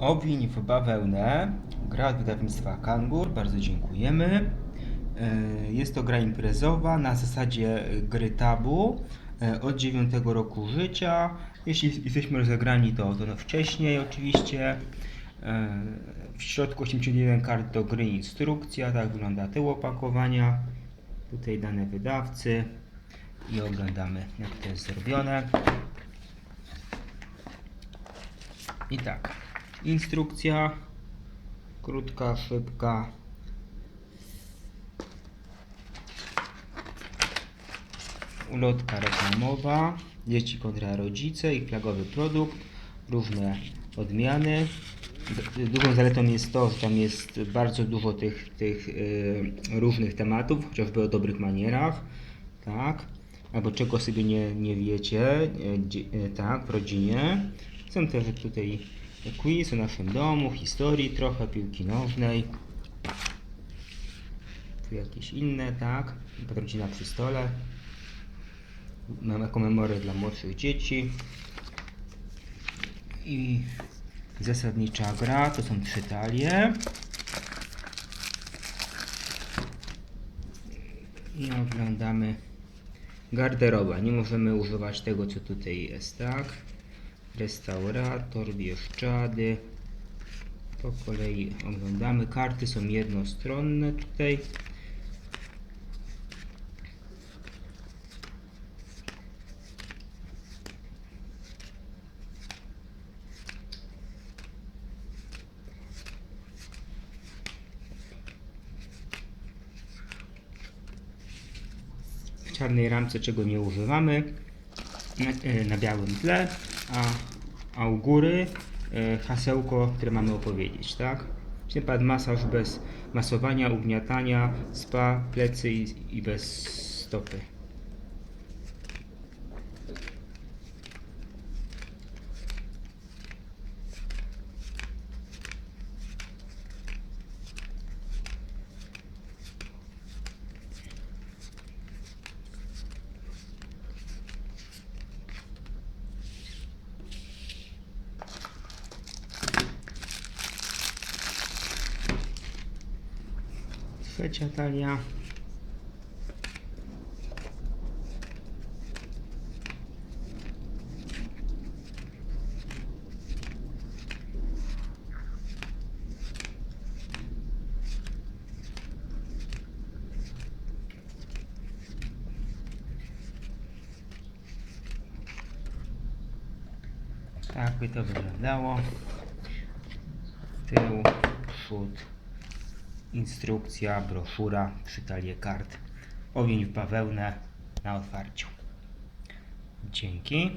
Owiń w bawełnę. Gra od wydawnictwa Kangur. Bardzo dziękujemy. E, Jest to gra imprezowa na zasadzie gry tabu e, od 9 roku życia. Jeśli jesteśmy rozegrani, to, to no wcześniej oczywiście. E, W środku 81 kart do gry instrukcja. Tak wygląda tył opakowania. Tutaj dane wydawcy i oglądamy jak to jest zrobione. I tak, instrukcja krótka, szybka. Ulotka reklamowa, dzieci kontra rodzice i flagowy produkt, różne odmiany. Dużą zaletą jest to, że tam jest bardzo dużo tych, tych y, różnych tematów, chociażby o dobrych manierach, tak, albo czego sobie nie, nie wiecie, dzie- y, tak, w rodzinie. Są też tutaj quiz o naszym domu, historii trochę, piłki nożnej. Tu jakieś inne, tak, rodzina przy stole. Mamy jako memory dla młodszych dzieci. I zasadnicza gra to są trzy talie. I oglądamy garderoba. Nie możemy używać tego, co tutaj jest, tak? Restaurator, Bieszczady. Po kolei oglądamy. Karty są jednostronne tutaj. w czarnej ramce, czego nie używamy, na, e, na białym tle, a, a u góry e, hasełko, które mamy opowiedzieć, tak? Na przykład masaż bez masowania, ugniatania, spa, plecy i, i bez stopy. dikkate atar ya. Так, это выглядало. Тыл, шут. Instrukcja, broszura, trzy talie kart, owień w bawełnę na otwarciu. Dzięki.